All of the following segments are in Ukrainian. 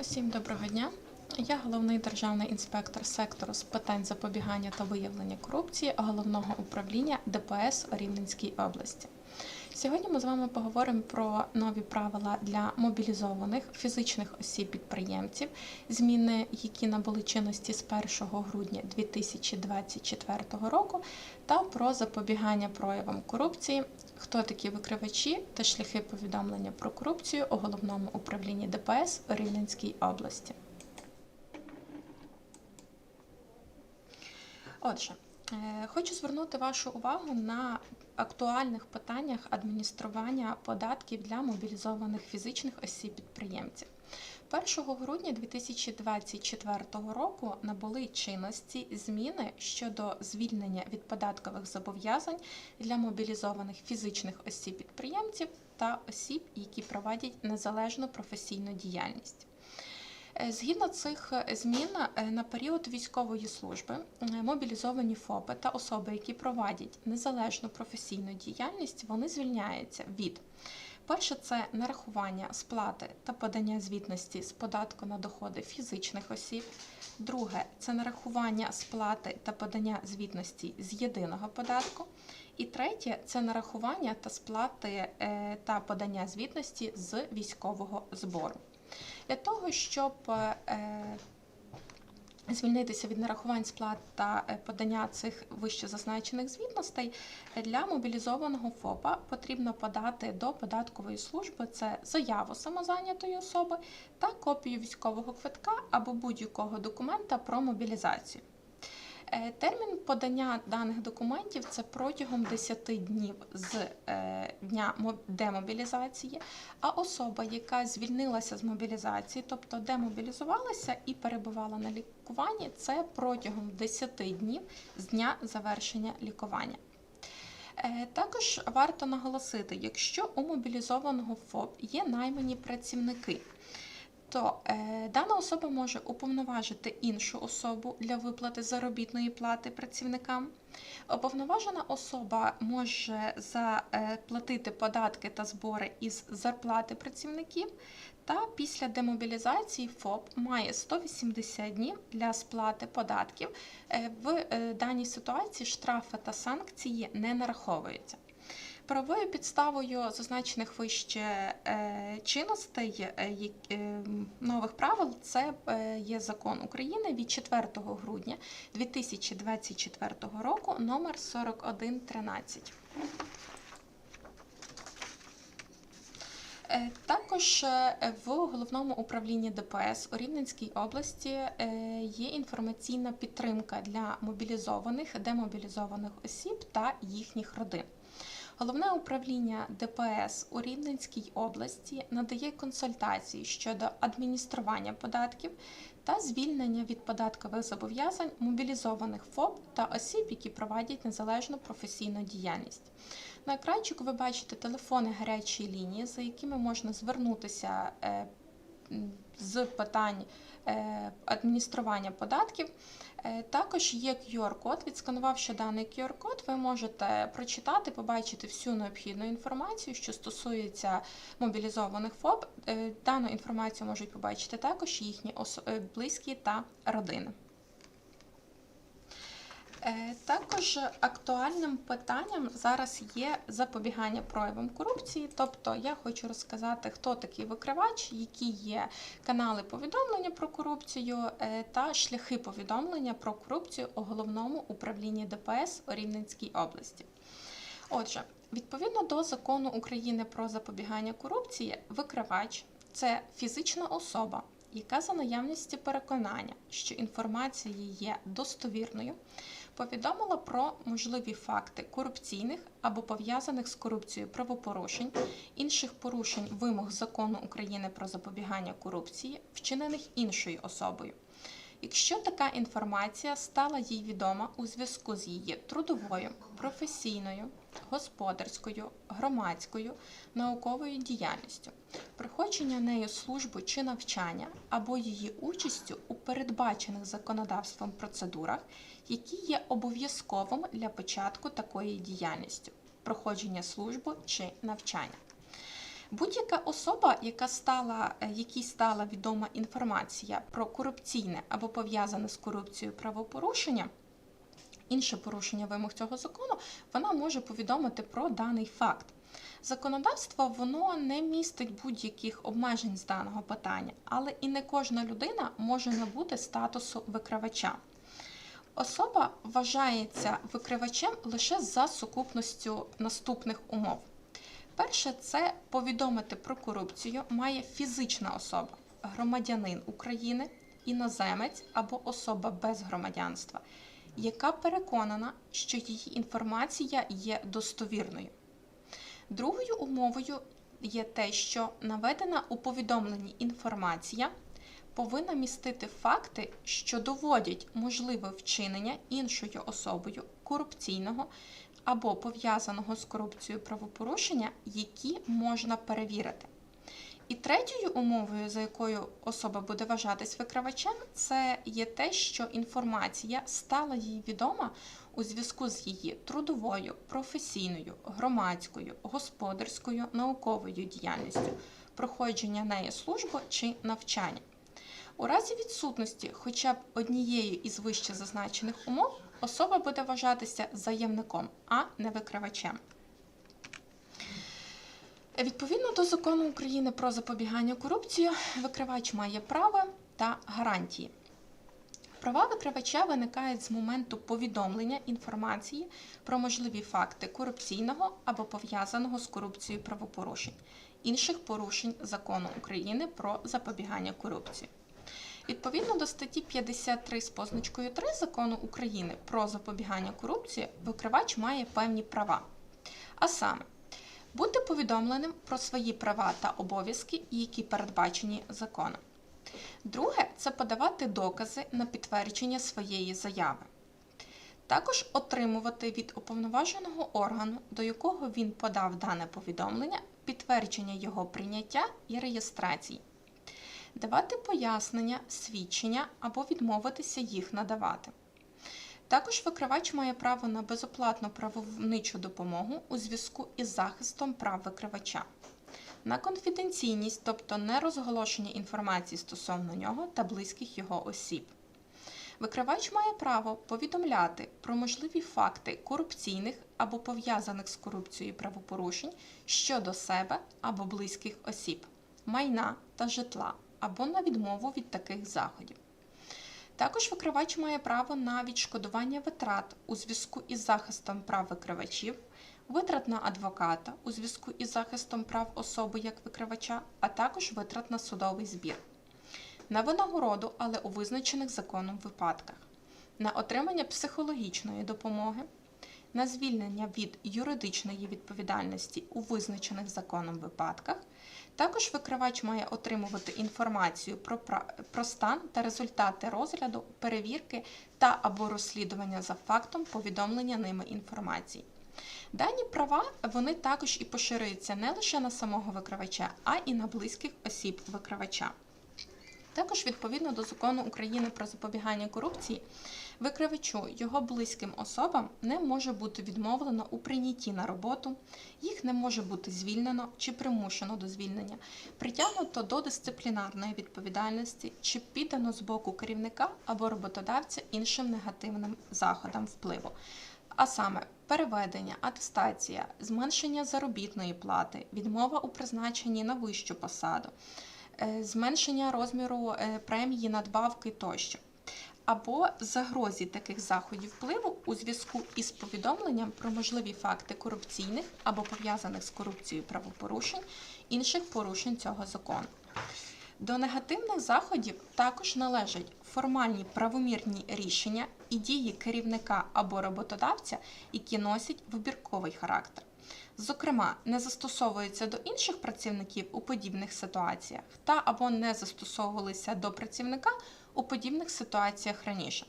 Всім доброго дня. Я головний державний інспектор сектору з питань запобігання та виявлення корупції головного управління ДПС у Рівненській області. Сьогодні ми з вами поговоримо про нові правила для мобілізованих фізичних осіб-підприємців, зміни, які набули чинності з 1 грудня 2024 року, та про запобігання проявам корупції, хто такі викривачі та шляхи повідомлення про корупцію у головному управлінні ДПС у Рівненській області. Отже, е, хочу звернути вашу увагу на актуальних питаннях адміністрування податків для мобілізованих фізичних осіб-підприємців. 1 грудня 2024 року набули чинності зміни щодо звільнення від податкових зобов'язань для мобілізованих фізичних осіб-підприємців та осіб, які проводять незалежну професійну діяльність. Е, Згідно цих змін е, на період військової служби е, мобілізовані ФОПи та особи, які проводять незалежну професійну діяльність, вони звільняються від перше це нарахування сплати та подання звітності з податку на доходи фізичних осіб. Друге це нарахування сплати та подання звітності з єдиного податку. І третє це нарахування та сплати е, та подання звітності з військового збору. Для того, щоб е, звільнитися від нарахувань сплат та е, подання цих вище зазначених звітностей, е, для мобілізованого ФОПа потрібно подати до податкової служби це заяву самозайнятої особи та копію військового квитка або будь-якого документа про мобілізацію. Е, Термін подання даних документів це протягом 10 днів з е, дня демобілізації, а особа, яка звільнилася з мобілізації, тобто демобілізувалася і перебувала на лікуванні, це протягом 10 днів з дня завершення лікування. Е, Також варто наголосити, якщо у мобілізованого ФОП є наймані працівники, то е, дана особа може уповноважити іншу особу для виплати заробітної плати працівникам. Уповноважена особа може заплатити податки та збори із зарплати працівників. Та після демобілізації ФОП має 180 днів для сплати податків. Е, В е, даній ситуації штрафи та санкції не нараховуються. Правовою підставою зазначених вище е, чинностей е, е, нових правил це є закон України від 4 грудня 2024 року номер 4113. Е, Також в головному управлінні ДПС у Рівненській області є інформаційна підтримка для мобілізованих, демобілізованих осіб та їхніх родин. Головне управління ДПС у Рівненській області надає консультації щодо адміністрування податків та звільнення від податкових зобов'язань мобілізованих ФОП та осіб, які проводять незалежну професійну діяльність. На екранчику ви бачите телефони гарячої лінії, за якими можна звернутися е, з питань адміністрування податків. Е, Також є QR-код. Відсканувавши даний QR-код, ви можете прочитати, побачити всю необхідну інформацію, що стосується мобілізованих ФОП. Е, Дану інформацію можуть побачити також їхні е, близькі та родини. Е, Також актуальним питанням зараз є запобігання проявам корупції. Тобто я хочу розказати, хто такий викривач, які є канали повідомлення про корупцію е, та шляхи повідомлення про корупцію у головному управлінні ДПС у Рівненській області. Отже, відповідно до закону України про запобігання корупції, викривач це фізична особа, яка за наявності переконання, що інформація є достовірною, повідомила про можливі факти корупційних або пов'язаних з корупцією правопорушень, інших порушень вимог закону України про запобігання корупції, вчинених іншою особою. Якщо така інформація стала їй відома у зв'язку з її трудовою, професійною, господарською, громадською, науковою діяльністю, проходження нею служби чи навчання або її участю у передбачених законодавством процедурах, які є обов'язковим для початку такої діяльності, проходження служби чи навчання. Будь-яка особа, яка стала, е, якій стала відома інформація про корупційне або пов'язане з корупцією правопорушення, інше порушення вимог цього закону, вона може повідомити про даний факт. Законодавство воно не містить будь-яких обмежень з даного питання, але і не кожна людина може набути статусу викривача. Особа вважається викривачем лише за сукупністю наступних умов. Перше, це повідомити про корупцію має фізична особа, громадянин України, іноземець або особа без громадянства, яка переконана, що її інформація є достовірною. Другою умовою є те, що наведена у повідомленні інформація повинна містити факти, що доводять можливе вчинення іншою особою корупційного або пов'язаного з корупцією правопорушення, які можна перевірити. І третьою умовою, за якою особа буде вважатись викривачем, це є те, що інформація стала їй відома у зв'язку з її трудовою, професійною, громадською, господарською, науковою діяльністю, проходження неї служби чи навчання. У разі відсутності хоча б однієї із вище зазначених умов, особа буде вважатися заявником, а не викривачем. Відповідно до закону України про запобігання корупції, викривач має право та гарантії. Права викривача виникають з моменту повідомлення інформації про можливі факти корупційного або пов'язаного з корупцією правопорушень, інших порушень закону України про запобігання корупції. Відповідно до статті 53 з позначкою 3 закону України про запобігання корупції, викривач має певні права. А саме, бути повідомленим про свої права та обов'язки, які передбачені законом. Друге це подавати докази на підтвердження своєї заяви. Також отримувати від уповноваженого органу, до якого він подав дане повідомлення, підтвердження його прийняття і реєстрації, давати пояснення, свідчення або відмовитися їх надавати. Також викривач має право на безоплатну правовничу допомогу у зв'язку із захистом прав викривача, на конфіденційність, тобто нерозголошення інформації стосовно нього та близьких його осіб. Викривач має право повідомляти про можливі факти корупційних або пов'язаних з корупцією правопорушень щодо себе або близьких осіб, майна та житла або на відмову від таких заходів. Також викривач має право на відшкодування витрат у зв'язку із захистом прав викривачів, витрат на адвоката у зв'язку із захистом прав особи як викривача, а також витрат на судовий збір, на винагороду, але у визначених законом випадках, на отримання психологічної допомоги, на звільнення від юридичної відповідальності у визначених законом випадках. Також викривач має отримувати інформацію про, про стан та результати розгляду, перевірки та або розслідування за фактом повідомлення ними інформації. Дані права вони також і поширюються не лише на самого викривача, а і на близьких осіб викривача. Також відповідно до закону України про запобігання корупції, викривачу його близьким особам не може бути відмовлено у прийнятті на роботу, їх не може бути звільнено чи примушено до звільнення, притягнуто до дисциплінарної відповідальності чи піддано з боку керівника або роботодавця іншим негативним заходам впливу. А саме переведення, атестація, зменшення заробітної плати, відмова у призначенні на вищу посаду. Е, зменшення розміру е, премії надбавки тощо, або загрозі таких заходів впливу у зв'язку із повідомленням про можливі факти корупційних або пов'язаних з корупцією правопорушень інших порушень цього закону. До негативних заходів також належать формальні правомірні рішення і дії керівника або роботодавця, які носять вибірковий характер зокрема, не застосовуються до інших працівників у подібних ситуаціях та або не застосовувалися до працівника у подібних ситуаціях раніше.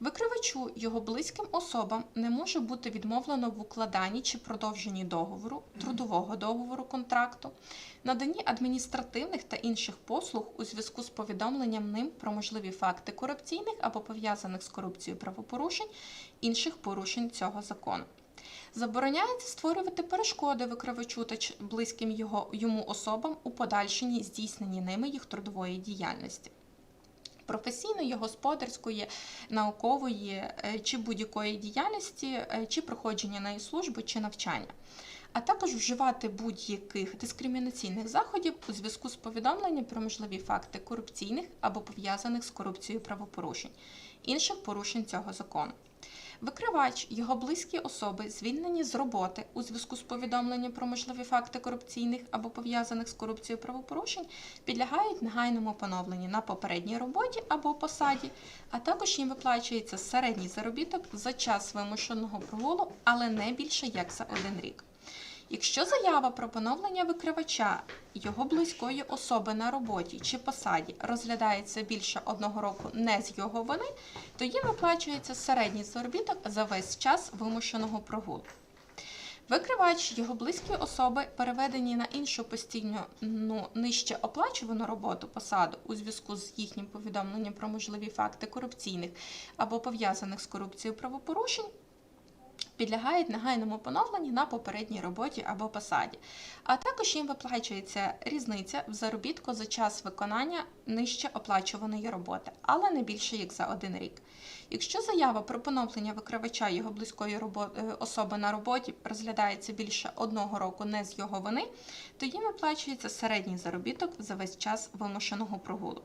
Викривачу його близьким особам не може бути відмовлено в укладанні чи продовженні договору, трудового договору контракту, наданні адміністративних та інших послуг у зв'язку з повідомленням ним про можливі факти корупційних або пов'язаних з корупцією правопорушень, інших порушень цього закону. Забороняється створювати перешкоди викривачу та близьким його йому особам у подальшенні здійсненні ними їх трудової діяльності. Професійної, господарської, наукової е, чи будь-якої діяльності, е, чи проходження неї служби чи навчання, а також вживати будь-яких дискримінаційних заходів у зв'язку з повідомленням про можливі факти корупційних або пов'язаних з корупцією правопорушень, інших порушень цього закону. Викривач, його близькі особи, звільнені з роботи у зв'язку з повідомленням про можливі факти корупційних або пов'язаних з корупцією правопорушень, підлягають негайному поновленню на попередній роботі або посаді, а також їм виплачується середній заробіток за час вимушеного прогулу, але не більше як за один рік. Якщо заява про поновлення викривача його близької особи на роботі чи посаді розглядається більше одного року не з його вини, то їм виплачується середній заробіток за весь час вимушеного прогулу. Викривач, його близькі особи переведені на іншу постійну ну, нижче оплачувану роботу посаду у зв'язку з їхнім повідомленням про можливі факти корупційних або пов'язаних з корупцією правопорушень, підлягають негайному поновленню на попередній роботі або посаді, а також їм виплачується різниця в заробітку за час виконання нижче оплачуваної роботи, але не більше як за один рік. Якщо заява про поновлення викривача його близької е, особи на роботі розглядається більше одного року не з його вини, то їм виплачується середній заробіток за весь час вимушеного прогулу.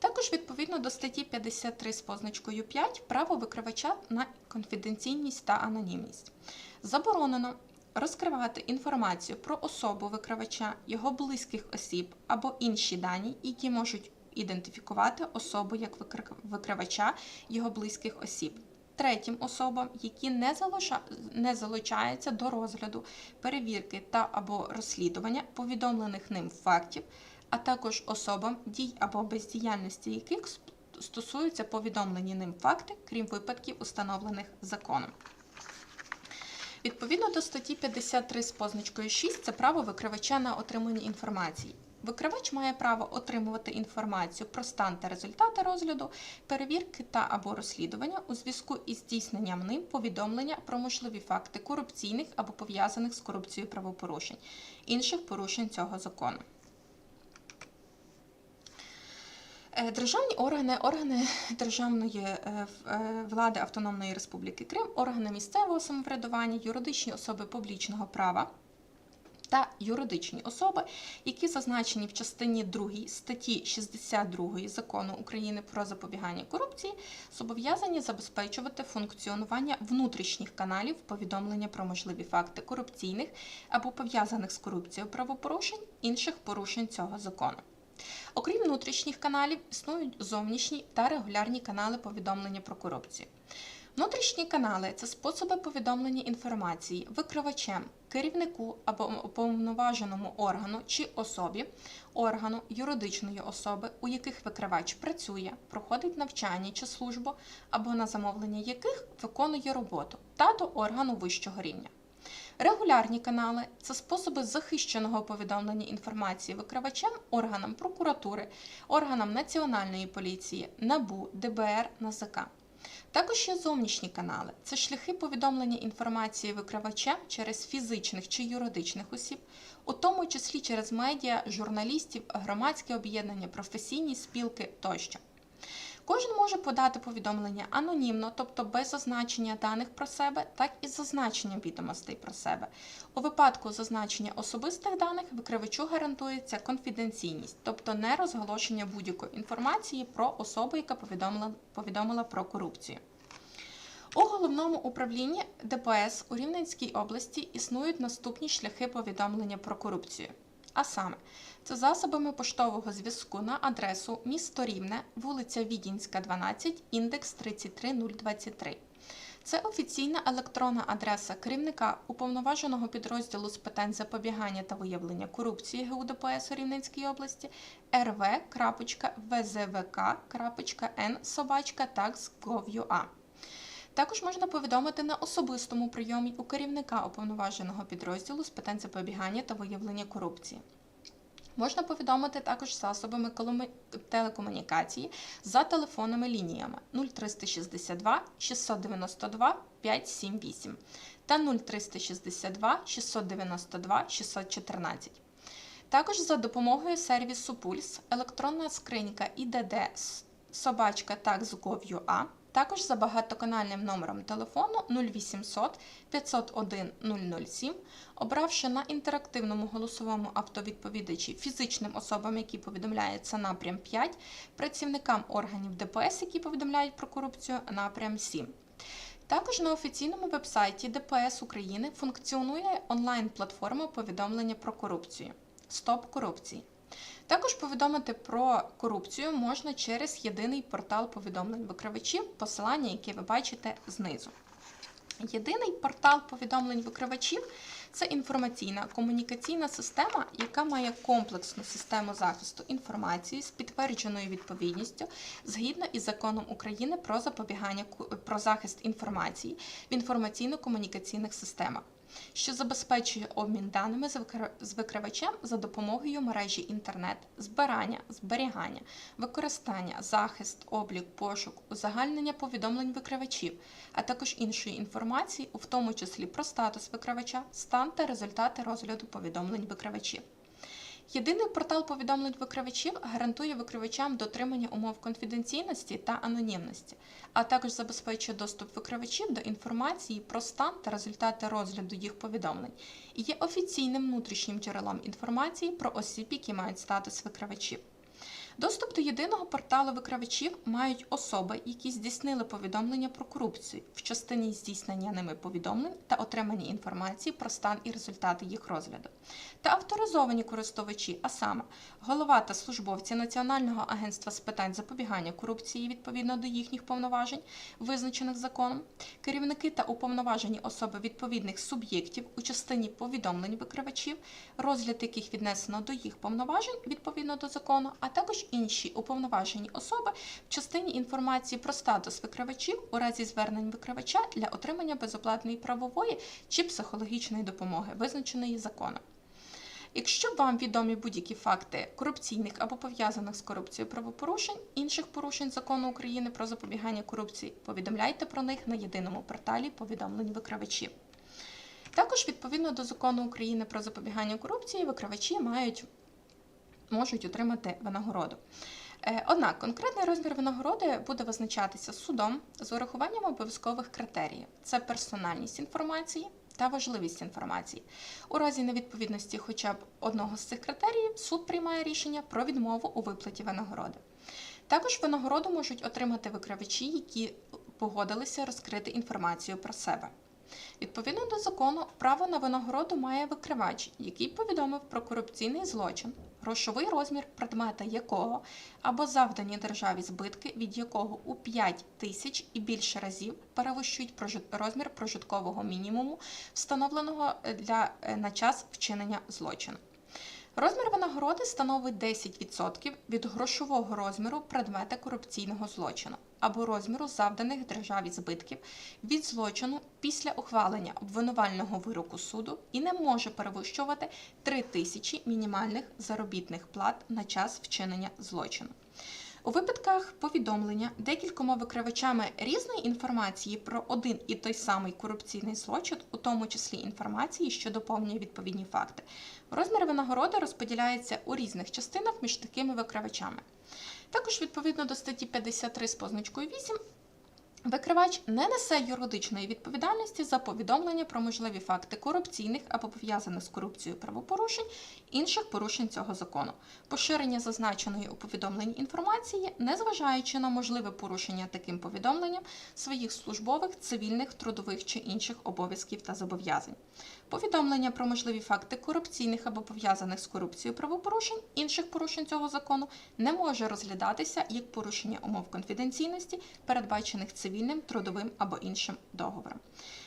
Також відповідно до статті 53 з позначкою 5 право викривача на конфіденційність та анонімність. Заборонено розкривати інформацію про особу викривача, його близьких осіб або інші дані, які можуть ідентифікувати особу як викривача його близьких осіб. Третім особам, які не, залуча... не залучаються до розгляду, перевірки та або розслідування повідомлених ним фактів, а також особам, дій або бездіяльності яких стосуються повідомлені ним факти, крім випадків, установлених законом. Відповідно до статті 53 з позначкою 6 це право викривача на отримання інформації. Викривач має право отримувати інформацію про стан та результати розгляду, перевірки та або розслідування у зв'язку із здійсненням ним повідомлення про можливі факти корупційних або пов'язаних з корупцією правопорушень, інших порушень цього закону. Державні органи, органи державної е, е, влади Автономної Республіки Крим, органи місцевого самоврядування, юридичні особи публічного права та юридичні особи, які зазначені в частині 2 статті 62 Закону України про запобігання корупції, зобов'язані забезпечувати функціонування внутрішніх каналів повідомлення про можливі факти корупційних або пов'язаних з корупцією правопорушень інших порушень цього закону. Окрім внутрішніх каналів, існують зовнішні та регулярні канали повідомлення про корупцію. Внутрішні канали це способи повідомлення інформації викривачем, керівнику або уповноваженому органу чи особі, органу юридичної особи, у яких викривач працює, проходить навчання чи службу, або на замовлення яких виконує роботу, та до органу вищого рівня. Регулярні канали це способи захищеного повідомлення інформації викривачем органам прокуратури, органам Національної поліції, НАБУ, ДБР, НАЗК. Також є зовнішні канали це шляхи повідомлення інформації викривачем через фізичних чи юридичних осіб, у тому числі через медіа, журналістів, громадські об'єднання, професійні спілки тощо. Кожен може подати повідомлення анонімно, тобто без зазначення даних про себе, так і з зазначенням відомостей про себе. У випадку зазначення особистих даних викривачу гарантується конфіденційність, тобто не розголошення будь-якої інформації про особу, яка повідомила, повідомила про корупцію. У головному управлінні ДПС у Рівненській області існують наступні шляхи повідомлення про корупцію. А саме, це засобами поштового зв'язку на адресу місто Рівне, вулиця Відінська, 12, індекс 33023. Це офіційна електронна адреса керівника уповноваженого підрозділу з питань запобігання та виявлення корупції ГУ ДПС у Рівненській області rv.vzvk.n Також можна повідомити на особистому прийомі у керівника уповноваженого підрозділу з питань запобігання та виявлення корупції. Можна повідомити також засобами телекомунікації за телефонними лініями 0362 692 578 та 0362 692 614. Також за допомогою сервісу Пульс, електронна скринька ІДД собачка так.gov.ua, також за багатоканальним номером телефону 0800 501 007, обравши на інтерактивному голосовому автовідповідачі фізичним особам, які повідомляють це напрям 5, працівникам органів ДПС, які повідомляють про корупцію, напрям 7. Також на офіційному вебсайті ДПС України функціонує онлайн-платформа повідомлення про корупцію Стоп корупції. Також повідомити про корупцію можна через єдиний портал повідомлень викривачів, посилання, яке ви бачите знизу. Єдиний портал повідомлень викривачів це інформаційна комунікаційна система, яка має комплексну систему захисту інформації з підтвердженою відповідністю згідно із законом України про запобігання про захист інформації в інформаційно-комунікаційних системах. Що забезпечує обмін даними з викривачем за допомогою мережі інтернет, збирання, зберігання, використання, захист, облік, пошук, узагальнення повідомлень викривачів, а також іншої інформації, у тому числі про статус викривача, стан та результати розгляду повідомлень викривачів. Єдиний портал повідомлень викривачів гарантує викривачам дотримання умов конфіденційності та анонімності, а також забезпечує доступ викривачів до інформації про стан та результати розгляду їх повідомлень і є офіційним внутрішнім джерелом інформації про осіб, які мають статус викривачів. Доступ до єдиного порталу викривачів мають особи, які здійснили повідомлення про корупцію в частині здійснення ними повідомлень та отримання інформації про стан і результати їх розгляду, та авторизовані користувачі, а саме голова та службовці Національного агентства з питань запобігання корупції відповідно до їхніх повноважень, визначених законом, керівники та уповноважені особи відповідних суб'єктів у частині повідомлень викривачів, розгляд яких віднесено до їх повноважень відповідно до закону, а також інші уповноважені особи в частині інформації про статус викривачів у разі звернень викривача для отримання безоплатної правової чи психологічної допомоги, визначеної законом. Якщо вам відомі будь-які факти корупційних або пов'язаних з корупцією правопорушень, інших порушень закону України про запобігання корупції, повідомляйте про них на єдиному порталі повідомлень викривачів. Також відповідно до закону України про запобігання корупції, викривачі мають можуть отримати винагороду. Е, Однак конкретний розмір винагороди буде визначатися судом з урахуванням обов'язкових критеріїв: це персональність інформації та важливість інформації. У разі невідповідності хоча б одного з цих критеріїв суд приймає рішення про відмову у виплаті винагороди. Також винагороду можуть отримати викривачі, які погодилися розкрити інформацію про себе. Відповідно до закону, право на винагороду має викривач, який повідомив про корупційний злочин, грошовий розмір предмета якого або завдані державі збитки, від якого у 5 тисяч і більше разів перевищують розмір прожиткового мінімуму, встановленого е, для, е, на час вчинення злочину. Розмір винагороди становить 10% від грошового розміру предмета корупційного злочину або розміру завданих державі збитків від злочину після ухвалення обвинувального вироку суду і не може перевищувати 3 тисячі мінімальних заробітних плат на час вчинення злочину. У випадках повідомлення декількома викривачами різної інформації про один і той самий корупційний злочин, у тому числі інформації, що доповнює відповідні факти, розмір винагороди розподіляється у різних частинах між такими викривачами. Також відповідно до статті 53 з позначкою 8 Викривач не несе юридичної відповідальності за повідомлення про можливі факти корупційних або пов'язаних з корупцією правопорушень, інших порушень цього закону, поширення зазначеної у повідомленні інформації, незважаючи на можливе порушення таким повідомленням своїх службових, цивільних, трудових чи інших обов'язків та зобов'язань. Повідомлення про можливі факти корупційних або пов'язаних з корупцією правопорушень, інших порушень цього закону не може розглядатися як порушення умов конфіденційності, передбачених цивільним, трудовим або іншим договором.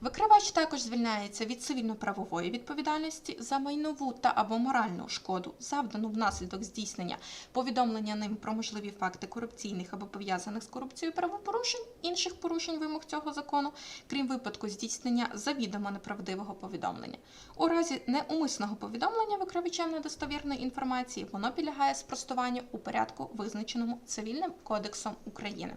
Викривач також звільняється від цивільно-правової відповідальності за майнову та або моральну шкоду, завдану внаслідок здійснення повідомлення ним про можливі факти корупційних або пов'язаних з корупцією правопорушень, інших порушень вимог цього закону, крім випадку здійснення завідомо неправдивого повідомлення. У разі неумисного повідомлення викривачем недостовірної інформації воно підлягає спростуванню у порядку, визначеному Цивільним кодексом України.